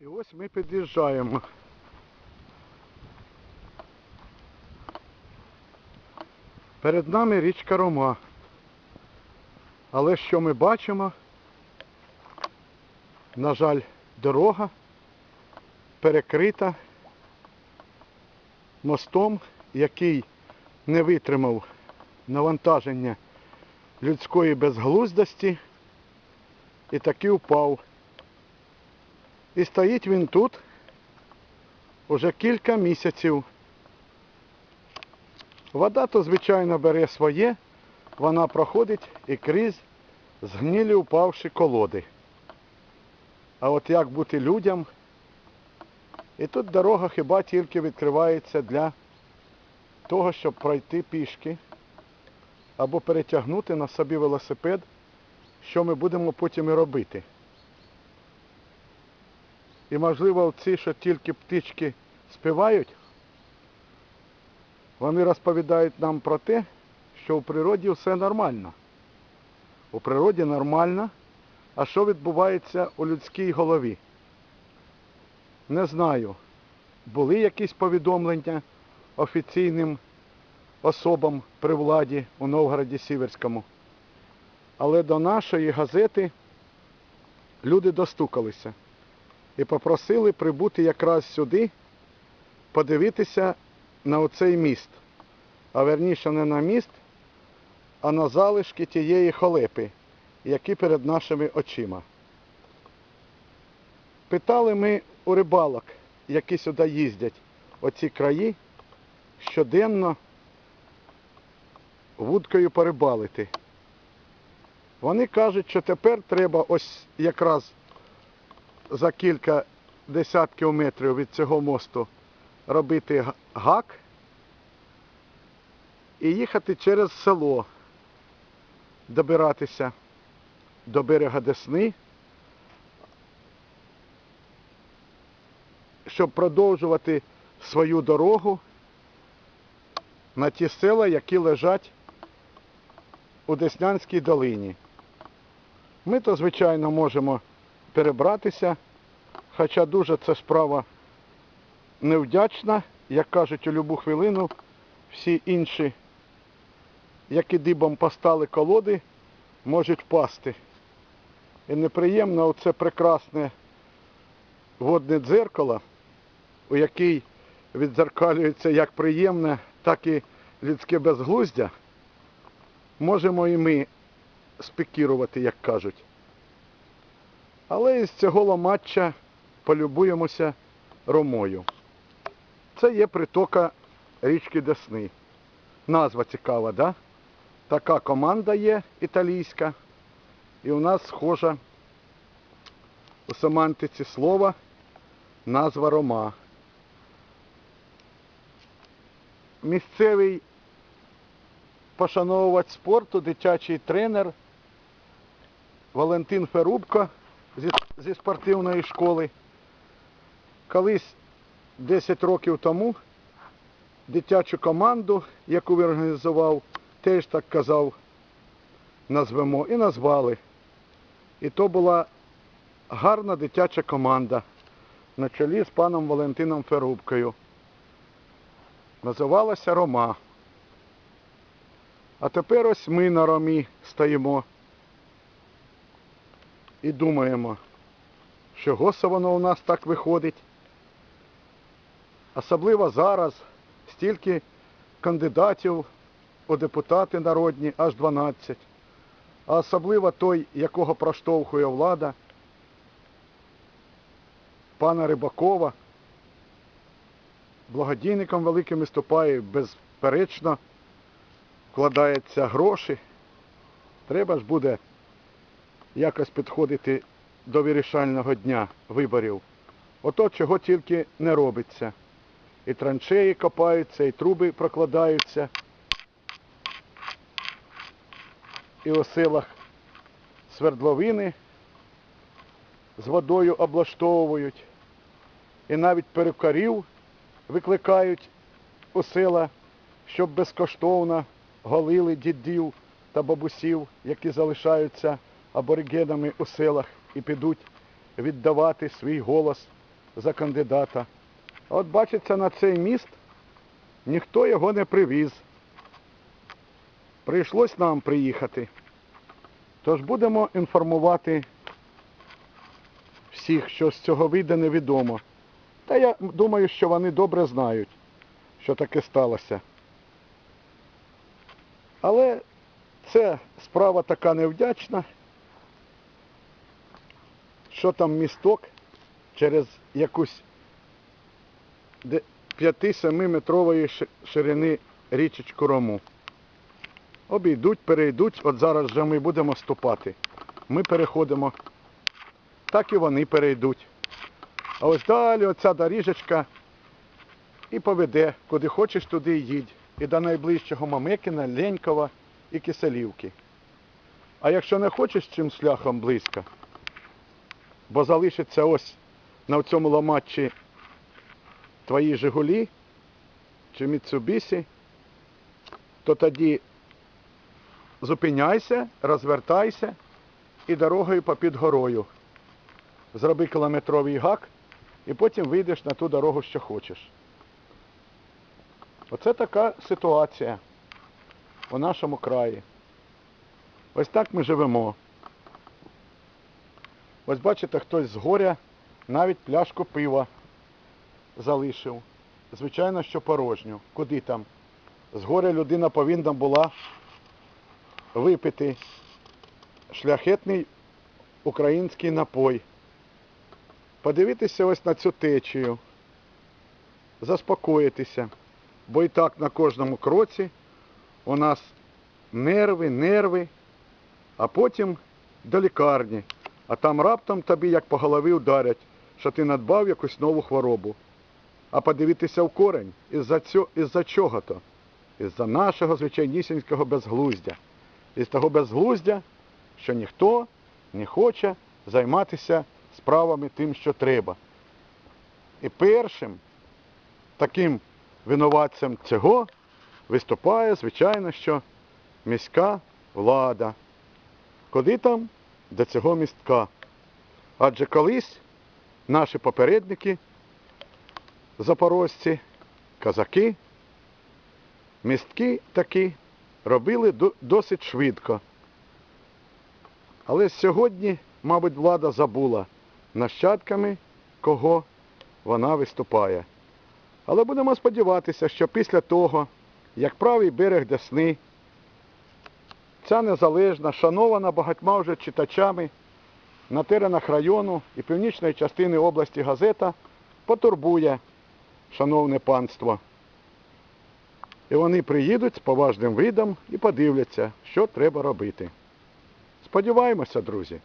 І ось ми під'їжджаємо. Перед нами річка Рома. Але що ми бачимо? На жаль, дорога перекрита мостом, який не витримав навантаження людської безглуздості і таки впав. І стоїть він тут уже кілька місяців. Вода то, звичайно, бере своє, вона проходить і крізь згнілі упавші колоди. А от як бути людям? І тут дорога хіба тільки відкривається для того, щоб пройти пішки або перетягнути на собі велосипед, що ми будемо потім і робити. І можливо ці, що тільки птички співають, вони розповідають нам про те, що у природі все нормально. У природі нормально, а що відбувається у людській голові? Не знаю. Були якісь повідомлення офіційним особам при владі у Новгороді Сіверському. Але до нашої газети люди достукалися і попросили прибути якраз сюди, подивитися на оцей міст. А верніше не на міст, а на залишки тієї холепи, які перед нашими очима. Питали ми у рибалок, які сюди їздять, оці краї, щоденно вудкою порибалити. Вони кажуть, що тепер треба ось якраз за кілька десятків метрів від цього мосту робити гак і їхати через село, добиратися до берега Десни, щоб продовжувати свою дорогу на ті села, які лежать у Деснянській долині. Ми то, звичайно, можемо перебратися, хоча дуже це справа невдячна, як кажуть, у любу хвилину всі інші, які дибом постали колоди, можуть впасти. І неприємно оце прекрасне водне дзеркало, у якій відзеркалюється як приємне, так і людське безглуздя, можемо і ми спікірувати, як кажуть. Але із цього ламача полюбуємося ромою. Це є притока річки Десни. Назва цікава, да? Така команда є італійська. І у нас схожа у семантиці слова назва Рома. Місцевий пошановувач спорту, дитячий тренер Валентин Ферубко зі, зі спортивної школи. Колись 10 років тому дитячу команду, яку він організував, теж так казав, назвемо, і назвали. І то була гарна дитяча команда на чолі з паном Валентином Ферубкою. Називалася Рома. А тепер ось ми на Ромі стоїмо і думаємо, чого це воно у нас так виходить. Особливо зараз стільки кандидатів у депутати народні, аж 12. А особливо той, якого проштовхує влада, пана Рибакова, благодійником великим виступає, безперечно, вкладаються гроші. Треба ж буде якось підходити до вирішального дня виборів. Ото чого тільки не робиться. І траншеї копаються, і труби прокладаються. І у селах свердловини з водою облаштовують. І навіть перукарів викликають у села, щоб безкоштовно голили дідів та бабусів, які залишаються аборигенами у селах і підуть віддавати свій голос за кандидата. А От бачиться на цей міст ніхто його не привіз. Прийшлось нам приїхати. Тож будемо інформувати всіх, що з цього вийде, невідомо. Та я думаю, що вони добре знають, що таке сталося. Але це справа така невдячна, що там місток через якусь 5-7 метрової ширини річечку Рому. Обійдуть, перейдуть, от зараз вже ми будемо ступати. Ми переходимо, так і вони перейдуть. А ось далі оця доріжечка і поведе, куди хочеш, туди й їдь. І до найближчого Мамикина, Ленькова і Киселівки. А якщо не хочеш цим шляхом близько, бо залишиться ось на цьому ломатчі твої Жигулі чи Міцубісі, то тоді зупиняйся, розвертайся і дорогою попід горою. Зроби кілометровий гак і потім вийдеш на ту дорогу, що хочеш. Оце така ситуація у нашому краї. Ось так ми живемо. Ось бачите, хтось з горя навіть пляшку пива залишив. Звичайно, що порожню. Куди там? З горя людина повинна була випити шляхетний український напой. Подивитися ось на цю течію. Заспокоїтися. Бо і так на кожному кроці у нас нерви, нерви, а потім до лікарні. А там раптом тобі як по голові ударять, що ти надбав якусь нову хворобу. А подивитися в корень, із-за із-за чого то? Із-за нашого звичайнісінького безглуздя. Із того безглуздя, що ніхто не хоче займатися справами тим, що треба. І першим таким винуватцем цього виступає, звичайно, що міська влада. Куди там до цього містка? Адже колись наші попередники, запорожці, казаки, містки такі робили досить швидко. Але сьогодні, мабуть, влада забула нащадками, кого вона виступає. Але будемо сподіватися, що після того, як правий берег Десни, ця незалежна, шанована багатьма вже читачами на теренах району і північної частини області газета потурбує шановне панство. І вони приїдуть з поважним видом і подивляться, що треба робити. Сподіваємося, друзі.